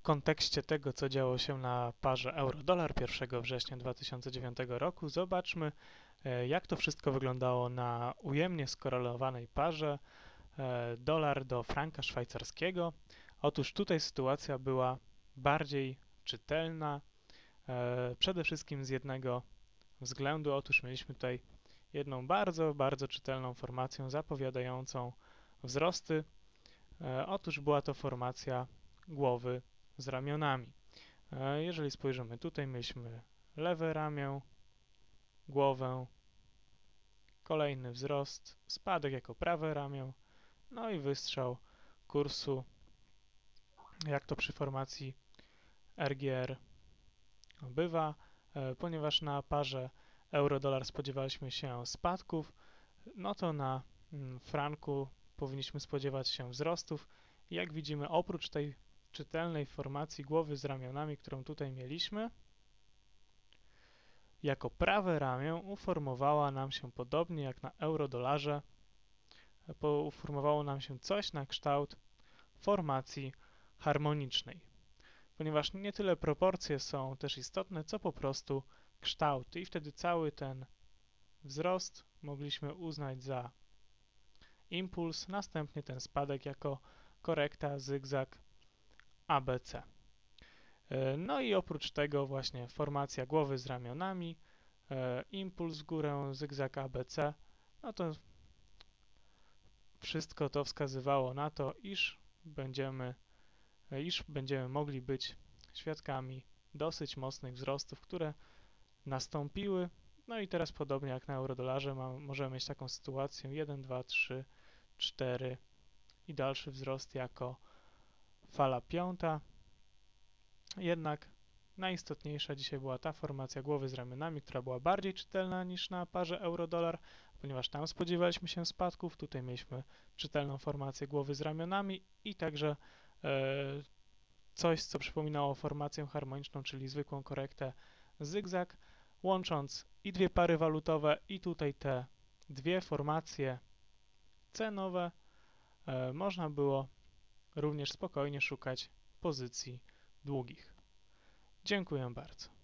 w kontekście tego, co działo się na parze euro-dolar 1 września 2009 roku, zobaczmy, e, jak to wszystko wyglądało na ujemnie skorelowanej parze e, dolar do franka szwajcarskiego. Otóż tutaj sytuacja była bardziej czytelna, e, przede wszystkim z jednego względu. Otóż mieliśmy tutaj jedną bardzo, bardzo czytelną formację zapowiadającą wzrosty. Otóż była to formacja głowy z ramionami. E, jeżeli spojrzymy tutaj, mieliśmy lewe ramię, głowę, kolejny wzrost, spadek jako prawe ramię, no i wystrzał kursu, jak to przy formacji RGR bywa, e, ponieważ na parze euro-dolar spodziewaliśmy się spadków, no to na mm, franku powinniśmy spodziewać się wzrostów. Jak widzimy, oprócz tej czytelnej formacji głowy z ramionami, którą tutaj mieliśmy, jako prawe ramię uformowała nam się podobnie jak na euro-dolarze, uformowało nam się coś na kształt formacji harmonicznej, ponieważ nie tyle proporcje są też istotne, co po prostu kształt i wtedy cały ten wzrost mogliśmy uznać za impuls, następnie ten spadek jako korekta, zygzak ABC. E, no i oprócz tego właśnie formacja głowy z ramionami, e, impuls w górę, zygzak ABC, no to wszystko to wskazywało na to, iż będziemy, e, iż będziemy mogli być świadkami dosyć mocnych wzrostów, które nastąpiły. No i teraz podobnie jak na eurodolarze możemy mieć taką sytuację 1, 2, 3, 4 i dalszy wzrost jako fala piąta. Jednak najistotniejsza dzisiaj była ta formacja głowy z ramionami, która była bardziej czytelna niż na parze euro-dolar, ponieważ tam spodziewaliśmy się spadków, tutaj mieliśmy czytelną formację głowy z ramionami i także e, coś, co przypominało formację harmoniczną, czyli zwykłą korektę zygzak, łącząc i dwie pary walutowe i tutaj te dwie formacje cenowe, e, można było również spokojnie szukać pozycji długich. Dziękuję bardzo.